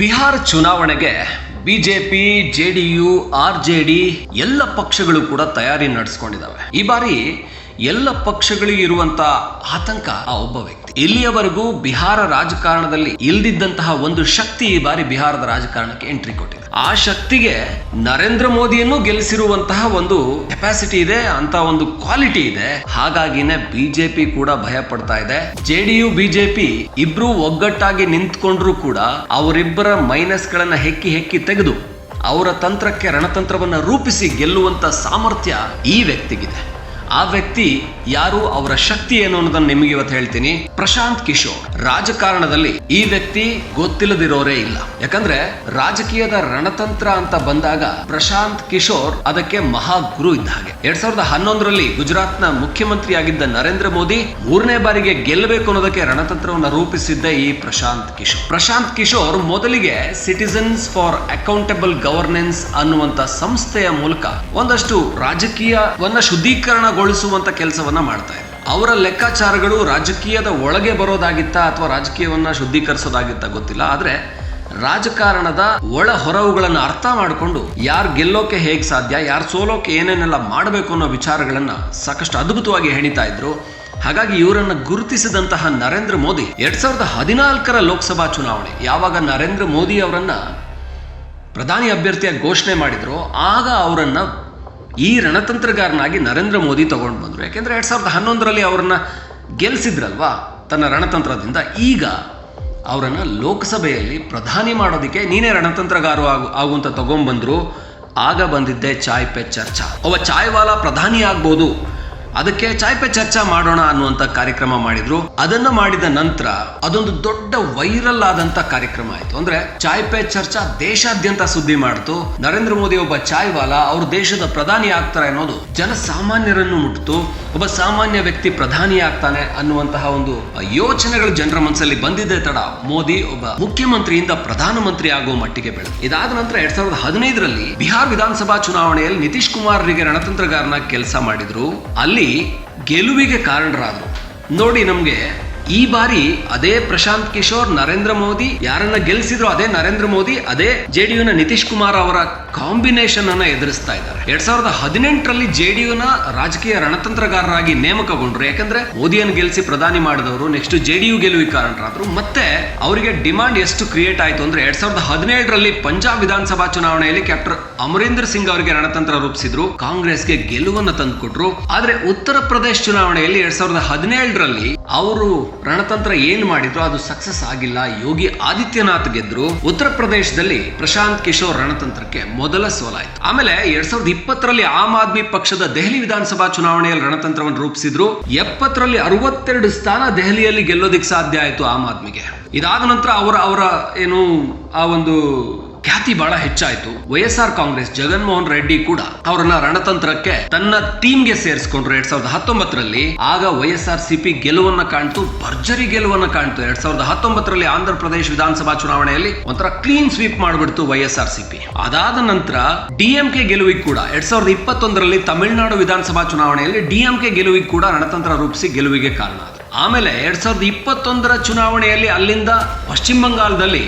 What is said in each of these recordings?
ಬಿಹಾರ ಚುನಾವಣೆಗೆ BJP JDU R J D ಎಲ್ಲ ಪಕ್ಷಗಳು ಕೂಡ ತಯಾರಿ ನಡೆಸ್ಕೊಂಡಿದ್ದಾವೆ. ಈ ಬಾರಿ ಎಲ್ಲ ಪಕ್ಷಗಳಿಗೆ ಇರುವಂತ ಆತಂಕ ಆ ಒಬ್ಬ ವ್ಯಕ್ತಿ. ಇಲ್ಲಿಯವರೆಗೂ ಬಿಹಾರ ರಾಜಕಾರಣದಲ್ಲಿ ಇಲ್ದಿದ್ದಂತಹ ಒಂದು ಶಕ್ತಿ ಈ ಬಾರಿ ಬಿಹಾರದ ರಾಜಕಾರಣಕ್ಕೆ ಎಂಟ್ರಿ ಕೊಟ್ಟಿದೆ. ಆ ಶಕ್ತಿಗೆ ನರೇಂದ್ರ ಮೋದಿಯನ್ನು ಗೆಲ್ಲಿಸಿರುವಂತಹ ಒಂದು ಕೆಪಾಸಿಟಿ ಇದೆ ಅಂತ ಒಂದು ಕ್ವಾಲಿಟಿ ಇದೆ. ಹಾಗಾಗಿನೇ ಬಿಜೆಪಿ ಕೂಡ ಭಯ ಪಡ್ತಾ ಇದೆ ಜೆಡಿಯು ಬಿಜೆಪಿ ಇಬ್ರು ಒಗ್ಗಟ್ಟಾಗಿ ನಿಂತ್ಕೊಂಡ್ರು ಕೂಡ ಅವರಿಬ್ಬರ ಮೈನಸ್ ಗಳನ್ನ ಹೆಕ್ಕಿ ಹೆಕ್ಕಿ ತೆಗೆದು ಅವರ ತಂತ್ರಕ್ಕೆ ರಣತಂತ್ರವನ್ನ ರೂಪಿಸಿ ಗೆಲ್ಲುವಂತ ಸಾಮರ್ಥ್ಯ ಈ ವ್ಯಕ್ತಿಗಿದೆ. ಆ ವ್ಯಕ್ತಿ ಯಾರು ಅವರ ಶಕ್ತಿ ಏನು ಅನ್ನೋದನ್ನ ನಿಮಗೆ ಇವತ್ತು ಹೇಳ್ತೀನಿ. ಪ್ರಶಾಂತ್ ಕಿಶೋರ್. ರಾಜಕಾರಣದಲ್ಲಿ ಈ ವ್ಯಕ್ತಿ ಗೊತ್ತಿಲ್ಲದಿರೋರೇ ಇಲ್ಲ. ಯಾಕಂದ್ರೆ ರಾಜಕೀಯದ ರಣತಂತ್ರ ಅಂತ ಬಂದಾಗ ಪ್ರಶಾಂತ್ ಕಿಶೋರ್ ಅದಕ್ಕೆ ಮಹಾ ಗುರು ಇದ್ದ ಹಾಗೆ. ಎರಡ್ ಸಾವಿರದ ಹನ್ನೊಂದರಲ್ಲಿ ಗುಜರಾತ್ನ ಮುಖ್ಯಮಂತ್ರಿ ಆಗಿದ್ದ ನರೇಂದ್ರ ಮೋದಿ ಮೂರನೇ ಬಾರಿಗೆ ಗೆಲ್ಲಬೇಕು ಅನ್ನೋದಕ್ಕೆ ರಣತಂತ್ರವನ್ನ ರೂಪಿಸಿದ್ದ ಈ ಪ್ರಶಾಂತ್ ಕಿಶೋರ್. ಪ್ರಶಾಂತ್ ಕಿಶೋರ್ ಮೊದಲಿಗೆ ಸಿಟಿಸನ್ಸ್ ಫಾರ್ ಅಕೌಂಟೆಬಲ್ ಗವರ್ನೆನ್ಸ್ ಅನ್ನುವಂತ ಸಂಸ್ಥೆಯ ಮೂಲಕ ಒಂದಷ್ಟು ರಾಜಕೀಯವನ್ನ ಶುದ್ಧೀಕರಣಗೊಳಿಸುವಂತ ಕೆಲಸವನ್ನ ಮಾಡ್ತಾ ಇದೆ ಅವರ ಲೆಕ್ಕಾಚಾರಗಳು ರಾಜಕೀಯದ ಒಳಗೆ ಬರೋದಾಗಿತ್ತ ಅಥವಾ ರಾಜಕೀಯವನ್ನ ಶುದ್ಧೀಕರಿಸೋದಾಗಿತ್ತ ಗೊತ್ತಿಲ್ಲ. ಆದ್ರೆ ರಾಜಕಾರಣದ ಒಳ ಹೊರವುಗಳನ್ನು ಅರ್ಥ ಮಾಡಿಕೊಂಡು ಯಾರು ಗೆಲ್ಲೋಕೆ ಹೇಗೆ ಸಾಧ್ಯ, ಯಾರು ಸೋಲೋಕೆ ಏನೇನೆಲ್ಲ ಮಾಡಬೇಕು ಅನ್ನೋ ವಿಚಾರಗಳನ್ನ ಸಾಕಷ್ಟು ಅದ್ಭುತವಾಗಿ ಹೆಣಿತಾ ಇದ್ರು. ಹಾಗಾಗಿ ಇವರನ್ನು ಗುರುತಿಸಿದಂತಹ ನರೇಂದ್ರ ಮೋದಿ ಎರಡ್ ಸಾವಿರದ ಹದಿನಾಲ್ಕರ ಲೋಕಸಭಾ ಚುನಾವಣೆ, ಯಾವಾಗ ನರೇಂದ್ರ ಮೋದಿ ಅವರನ್ನ ಪ್ರಧಾನಿ ಅಭ್ಯರ್ಥಿಯಾಗಿ ಘೋಷಣೆ ಮಾಡಿದ್ರು, ಆಗ ಅವರನ್ನ ಈ ರಣತಂತ್ರಗಾರನಾಗಿ ನರೇಂದ್ರ ಮೋದಿ ತಗೊಂಡು ಬಂದರು. ಯಾಕೆಂದರೆ ಎರಡು ಸಾವಿರದ ಹನ್ನೊಂದರಲ್ಲಿ ಅವರನ್ನು ಗೆಲ್ಲಿಸಿದ್ರಲ್ವಾ ತನ್ನ ರಣತಂತ್ರದಿಂದ ಈಗ ಅವರನ್ನು ಲೋಕಸಭೆಯಲ್ಲಿ ಪ್ರಧಾನಿ ಮಾಡೋದಕ್ಕೆ ನೀನೇ ರಣತಂತ್ರಗಾರು ಆಗು, ಆಗುವಂತ ತಗೊಂಡ್ಬಂದರು ಆಗ ಬಂದಿದ್ದೆ ಚಾಯ್ ಪೆ ಚರ್ಚಾ. ಒಬ್ಬ ಚಾಯ್ವಾಲಾ ಪ್ರಧಾನಿ ಆಗ್ಬೋದು. ಅದಕ್ಕೆ ಚಾಯ್ ಪೆ ಚರ್ಚಾ ಮಾಡೋಣ ಅನ್ನುವಂತ ಕಾರ್ಯಕ್ರಮ ಮಾಡಿದ್ರು. ಅದನ್ನ ಮಾಡಿದ ನಂತರ ಅದೊಂದು ದೊಡ್ಡ ವೈರಲ್ ಆದಂತ ಕಾರ್ಯಕ್ರಮ ಆಯ್ತು. ಅಂದ್ರೆ ಚಾಯ್ ಪೆ ಚರ್ಚಾ ದೇಶಾದ್ಯಂತ ಸುದ್ದಿ ಮಾಡ್ತು. ನರೇಂದ್ರ ಮೋದಿ ಒಬ್ಬ ಚಾಯ್ ವಾಲಾ ಅವ್ರ ದೇಶದ ಪ್ರಧಾನಿ ಆಗ್ತಾರೆ ಅನ್ನೋದು ಜನಸಾಮಾನ್ಯರನ್ನು ಮುಟ್ಟಿತು ಒಬ್ಬ ಸಾಮಾನ್ಯ ವ್ಯಕ್ತಿ ಪ್ರಧಾನಿ ಆಗ್ತಾನೆ ಅನ್ನುವಂತಹ ಒಂದು ಯೋಚನೆಗಳು ಜನರ ಮನಸ್ಸಲ್ಲಿ ಬಂದಿದ್ದೆ ತಡ. ಮೋದಿ ಒಬ್ಬ ಮುಖ್ಯಮಂತ್ರಿಯಿಂದ ಪ್ರಧಾನಮಂತ್ರಿ ಆಗುವ ಮಟ್ಟಿಗೆ ಬೆಳೆ ಇದಾದ ನಂತರ ಎರಡ್ ಸಾವಿರದ ಹದಿನೈದರಲ್ಲಿ ಬಿಹಾರ್ ವಿಧಾನಸಭಾ ಚುನಾವಣೆಯಲ್ಲಿ ನಿತೀಶ್ ಕುಮಾರ್ರಿಗೆ ರಣತಂತ್ರಗಾರನ ಕೆಲಸ ಮಾಡಿದ್ರು. ಅಲ್ಲಿ ಗೆಲುವಿಗೆ ಕಾರಣರಾದರು. ನೋಡಿ ನಮ್ಗೆ ಈ ಬಾರಿ ಅದೇ ಪ್ರಶಾಂತ್ ಕಿಶೋರ್, ನರೇಂದ್ರ ಮೋದಿ, ಯಾರನ್ನ ಗೆಲ್ಸಿದ್ರು ಅದೇ ನರೇಂದ್ರ ಮೋದಿ, ಅದೇ ಜೆಡಿಯುನ ನಿತೀಶ್ ಕುಮಾರ್ ಅವರ ಕಾಂಬಿನೇಷನ್ ಅನ್ನ ಎದುರಿಸ್ತಾ ಇದ್ದಾರೆ. ಎರಡ್ ಸಾವಿರದ ಹದಿನೆಂಟರಲ್ಲಿ ಜೆಡಿಯುನ ರಾಜಕೀಯ ರಣತಂತ್ರಗಾರರಾಗಿ ನೇಮಕಗೊಂಡ್ರು. ಯಾಕಂದ್ರೆ ಮೋದಿಯನ್ನು ಗೆಲ್ಲಿಸಿ ಪ್ರಧಾನಿ ಮಾಡಿದವರು ನೆಕ್ಸ್ಟ್ ಜೆಡಿಯು ಗೆಲುವಿಗೆ ಕಾರಣರಾದ್ರು. ಮತ್ತೆ ಅವರಿಗೆ ಡಿಮಾಂಡ್ ಎಷ್ಟು ಕ್ರಿಯೇಟ್ ಆಯಿತು ಅಂದ್ರೆ ಎರಡ್ ಸಾವಿರದ ಹದಿನೇಳರಲ್ಲಿ ಪಂಜಾಬ್ ವಿಧಾನಸಭಾ ಚುನಾವಣೆಯಲ್ಲಿ ಕ್ಯಾಪ್ಟರ್ ಅಮರೀಂದರ್ ಸಿಂಗ್ ಅವರಿಗೆ ರಣತಂತ್ರ ರೂಪಿಸಿದ್ರು. ಕಾಂಗ್ರೆಸ್ಗೆ ಗೆಲುವನ್ನು ತಂದುಕೊಟ್ರು. ಆದ್ರೆ ಉತ್ತರ ಪ್ರದೇಶ ಚುನಾವಣೆಯಲ್ಲಿ ಎರಡ್ ಸಾವಿರದ ಹದಿನೇಳರಲ್ಲಿ ಅವರು ರಣತಂತ್ರ ಏನ್ ಮಾಡಿದ್ರು ಅದು ಸಕ್ಸಸ್ ಆಗಿಲ್ಲ. ಯೋಗಿ ಆದಿತ್ಯನಾಥ್ ಗೆದ್ರು. ಉತ್ತರ ಪ್ರದೇಶದಲ್ಲಿ ಪ್ರಶಾಂತ್ ಕಿಶೋರ್ ರಣತಂತ್ರಕ್ಕೆ ಮೊದಲ ಸೋಲಾಯಿತು. ಆಮೇಲೆ ಎರಡ್ ಸಾವಿರದ ಇಪ್ಪತ್ತರಲ್ಲಿ ಆಮ್ ಆದ್ಮಿ ಪಕ್ಷದ ದೆಹಲಿ ವಿಧಾನಸಭಾ ಚುನಾವಣೆಯಲ್ಲಿ ರಣತಂತ್ರವನ್ನು ರೂಪಿಸಿದ್ರು. ಎಪ್ಪತ್ತರಲ್ಲಿ ಅರವತ್ತೆರಡು ಸ್ಥಾನ ದೆಹಲಿಯಲ್ಲಿ ಗೆಲ್ಲೋದಿಕ್ ಸಾಧ್ಯ ಆಯ್ತು ಆಮ್ ಆದ್ಮಿಗೆ. ಇದಾದ ನಂತರ ಅವರ ಅವರ ಏನು, ಆ ಒಂದು ಖ್ಯಾತಿ ಬಹಳ ಹೆಚ್ಚಾಯ್ತು. YSR S R Congress Jaganmohan Reddy ಕೂಡ ಅವರನ್ನ ರಣತಂತ್ರಕ್ಕೆ ತನ್ನ ಟೀಮ್ಗೆ ಸೇರಿಸ್ಕೊಂಡ್ರು ಎರಡ್ ಸಾವಿರದ ಹತ್ತೊಂಬತ್ತರಲ್ಲಿ. ಆಗ ವೈಎಸ್ಆರ್ ಸಿಪಿ ಗೆಲುವನ್ನ ಕಾಣ್ತು, ಭರ್ಜರಿ ಗೆಲುವನ್ನ ಕಾಣ್ತು. ಎರಡ್ ಸಾವಿರದ ಹತ್ತೊಂಬತ್ತರಲ್ಲಿ ಆಂಧ್ರ ಪ್ರದೇಶ ವಿಧಾನಸಭಾ ಚುನಾವಣೆಯಲ್ಲಿ ಒಂಥರ ಕ್ಲೀನ್ ಸ್ವೀಪ್ ಮಾಡಿಬಿಡ್ತು ವೈಎಸ್ಆರ್ ಸಿಪಿ ಅದಾದ ನಂತರ ಡಿಎಂಕೆ ಗೆಲುವಿಗೆ ಕೂಡ ಎರಡ್ ಸಾವಿರದ ಇಪ್ಪತ್ತೊಂದರಲ್ಲಿ ತಮಿಳುನಾಡು ವಿಧಾನಸಭಾ ಚುನಾವಣೆಯಲ್ಲಿ ಡಿಎಂಕೆ ಗೆಲುವಿಗೆ ಕೂಡ ರಣತಂತ್ರ ರೂಪಿಸಿ ಗೆಲುವಿಗೆ ಕಾರಣ ಆಮೇಲೆ ಎರಡ್ ಸಾವಿರದ ಇಪ್ಪತ್ತೊಂದರ ಚುನಾವಣೆಯಲ್ಲಿ ಅಲ್ಲಿಂದ ಪಶ್ಚಿಮ ಬಂಗಾಳದಲ್ಲಿ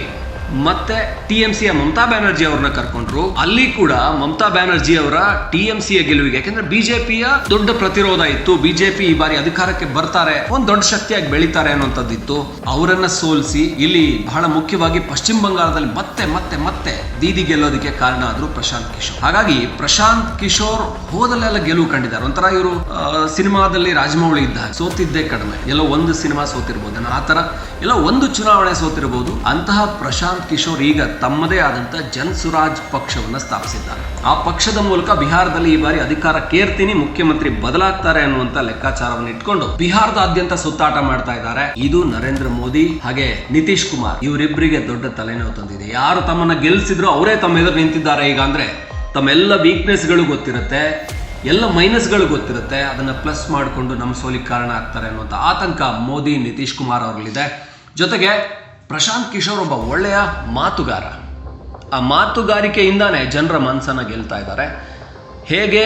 ಮತ್ತೆ ಟಿ ಎಂ ಸಿಯ ಮಮತಾ ಬ್ಯಾನರ್ಜಿ ಅವ್ರನ್ನ ಕರ್ಕೊಂಡ್ರು. ಅಲ್ಲಿ ಕೂಡ ಮಮತಾ ಬ್ಯಾನರ್ಜಿ ಅವರ ಟಿ ಎಂ ಸಿಯ ಗೆಲುವಿಗೆ, ಯಾಕಂದ್ರೆ ಬಿಜೆಪಿಯ ದೊಡ್ಡ ಪ್ರತಿರೋಧ ಇತ್ತು. ಬಿಜೆಪಿ ಈ ಬಾರಿ ಅಧಿಕಾರಕ್ಕೆ ಬರ್ತಾರೆ, ಒಂದ್ ದೊಡ್ಡ ಶಕ್ತಿಯಾಗಿ ಬೆಳಿತಾರೆ ಅನ್ನೋಂಥದ್ದಿತ್ತು ಅವರನ್ನ ಸೋಲಿಸಿ ಇಲ್ಲಿ ಬಹಳ ಮುಖ್ಯವಾಗಿ ಪಶ್ಚಿಮ ಬಂಗಾಳದಲ್ಲಿ ಮತ್ತೆ ಮತ್ತೆ ಮತ್ತೆ ದೀದಿ ಗೆಲ್ಲೋದಕ್ಕೆ ಕಾರಣ ಆದ್ರು ಪ್ರಶಾಂತ್ ಕಿಶೋರ್. ಹಾಗಾಗಿ ಪ್ರಶಾಂತ್ ಕಿಶೋರ್ ಹೋದಲ್ಲೆಲ್ಲ ಗೆಲುವು ಕಂಡಿದ್ದಾರೆ. ಒಂಥರ ಇವರು ಸಿನಿಮಾದಲ್ಲಿ ರಾಜಮೌಳಿ ಇದ್ದ. ಸೋತಿದ್ದೇ ಕಡಿಮೆ. ಎಲ್ಲೋ ಒಂದು ಸಿನಿಮಾ ಸೋತಿರ್ಬೋದು. ಆ ತರ ಎಲ್ಲೋ ಒಂದು ಚುನಾವಣೆ ಸೋತಿರ್ಬೋದು. ಅಂತಹ ಪ್ರಶಾಂತ್ ಕಿಶೋರ್ ಈಗ ತಮ್ಮದೇ ಆದಂತ ಜನ್ ಸುರಾಜ್ ಪಕ್ಷವನ್ನ ಸ್ಥಾಪಿಸಿದ್ದಾರೆ. ಆ ಪಕ್ಷದ ಮೂಲಕ ಬಿಹಾರದಲ್ಲಿ ಈ ಬಾರಿ ಅಧಿಕಾರ ಕೇರ್ತೀನಿ, ಮುಖ್ಯಮಂತ್ರಿ ಬದಲಾಗ್ತಾರೆ ಅನ್ನುವಂತ ಲೆಕ್ಕಾಚಾರವನ್ನು ಇಟ್ಕೊಂಡು ಬಿಹಾರದಾದ್ಯಂತ ಸುತ್ತಾಟ ಮಾಡ್ತಾ ಇದ್ದಾರೆ. ಇದು ನರೇಂದ್ರ ಮೋದಿ ಹಾಗೆ ನಿತೀಶ್ ಕುಮಾರ್. ಇವರಿಬ್ಬರಿಗೆ ದೊಡ್ಡ ತಲೆನೋವು ತಂದಿದೆ. ಯಾರು ತಮ್ಮನ್ನ ಗೆಲ್ಸಿದ್ರು ಅವರೇ ತಮ್ಮ ಎದುರು ನಿಂತಿದ್ದಾರೆ ಈಗ ಅಂದ್ರೆ ತಮ್ಮೆಲ್ಲ ವೀಕ್ನೆಸ್ಗಳು ಗೊತ್ತಿರುತ್ತೆ, ಎಲ್ಲ ಮೈನಸ್ಗಳು ಗೊತ್ತಿರುತ್ತೆ. ಅದನ್ನ ಪ್ಲಸ್ ಮಾಡಿಕೊಂಡು ನಮ್ಮ ಸೋಲಿಗೆ ಕಾರಣ ಆಗ್ತಾರೆ ಅನ್ನುವಂಥ ಆತಂಕ ಮೋದಿ, ನಿತೀಶ್ ಕುಮಾರ್ ಅವರಲ್ಲಿದೆ. ಜೊತೆಗೆ ಪ್ರಶಾಂತ್ ಕಿಶೋರ್ ಒಬ್ಬ ಒಳ್ಳೆಯ ಮಾತುಗಾರ. ಆ ಮಾತುಗಾರಿಕೆಯಿಂದಾನೇ ಜನರ ಮನಸ್ಸನ್ನು ಗೆಲ್ತಾ ಇದ್ದಾರೆ. ಹೇಗೆ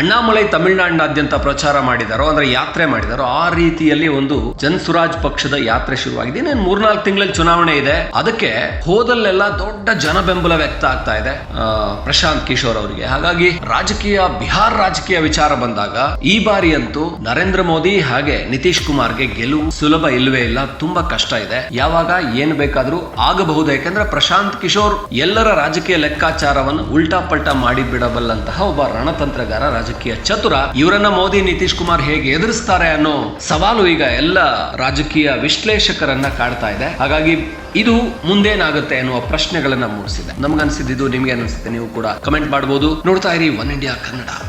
ಅಣ್ಣಾಮಲೈ ತಮಿಳುನಾಡಿನಾದ್ಯಂತ ಪ್ರಚಾರ ಮಾಡಿದಾರೋ, ಅಂದ್ರೆ ಯಾತ್ರೆ ಮಾಡಿದಾರೋ, ಆ ರೀತಿಯಲ್ಲಿ ಒಂದು ಜನ್ ಸುರಾಜ್ ಪಕ್ಷದ ಯಾತ್ರೆ ಶುರುವಾಗಿದೆ. ಇನ್ನೇನು ಮೂರ್ನಾಲ್ಕು ತಿಂಗಳಲ್ಲಿ ಚುನಾವಣೆ ಇದೆ. ಅದಕ್ಕೆ ಹೋದಲ್ಲೆಲ್ಲ ದೊಡ್ಡ ಜನ ಬೆಂಬಲ ವ್ಯಕ್ತ ಆಗ್ತಾ ಇದೆ ಪ್ರಶಾಂತ್ ಕಿಶೋರ್ ಅವರಿಗೆ. ಹಾಗಾಗಿ ರಾಜಕೀಯ, ಬಿಹಾರ್ ರಾಜಕೀಯ ವಿಚಾರ ಬಂದಾಗ ಈ ಬಾರಿ ಅಂತೂ ನರೇಂದ್ರ ಮೋದಿ ಹಾಗೆ ನಿತೀಶ್ ಕುಮಾರ್ಗೆ ಗೆಲುವು ಸುಲಭ ಇಲ್ಲವೇ ಇಲ್ಲ, ತುಂಬಾ ಕಷ್ಟ ಇದೆ. ಯಾವಾಗ ಏನ್ ಬೇಕಾದ್ರೂ ಆಗಬಹುದು, ಯಾಕಂದ್ರೆ ಪ್ರಶಾಂತ್ ಕಿಶೋರ್ ಎಲ್ಲರ ರಾಜಕೀಯ ಲೆಕ್ಕಾಚಾರವನ್ನು ಉಲ್ಟಾ ಪಲ್ಟಾ ಮಾಡಿ ಬಿಡಬಲ್ಲಂತಹ ಒಬ್ಬ ರಣತಂತ್ರಗಾರ ರಾಜಕೀಯ ಚತುರ. ಇವರನ್ನ ಮೋದಿ, ನಿತೀಶ್ ಕುಮಾರ್ ಹೇಗೆ ಎದುರಿಸ್ತಾರೆ ಅನ್ನೋ ಸವಾಲು ಈಗ ಎಲ್ಲ ರಾಜಕೀಯ ವಿಶ್ಲೇಷಕರನ್ನ ಕಾಡ್ತಾ ಇದೆ. ಹಾಗಾಗಿ ಇದು ಮುಂದೇನಾಗುತ್ತೆ ಅನ್ನುವ ಪ್ರಶ್ನೆಗಳನ್ನ ಮೂಡಿಸಿದೆ. ನಮ್ಗನ್ಸಿದ್ದು ನಿಮ್ಗೆ ಅನಿಸುತ್ತೆ ನೀವು ಕೂಡ ಕಮೆಂಟ್ ಮಾಡಬಹುದು ನೋಡ್ತಾ ಇರಿ, ಒನ್ ಇಂಡಿಯಾ ಕನ್ನಡ.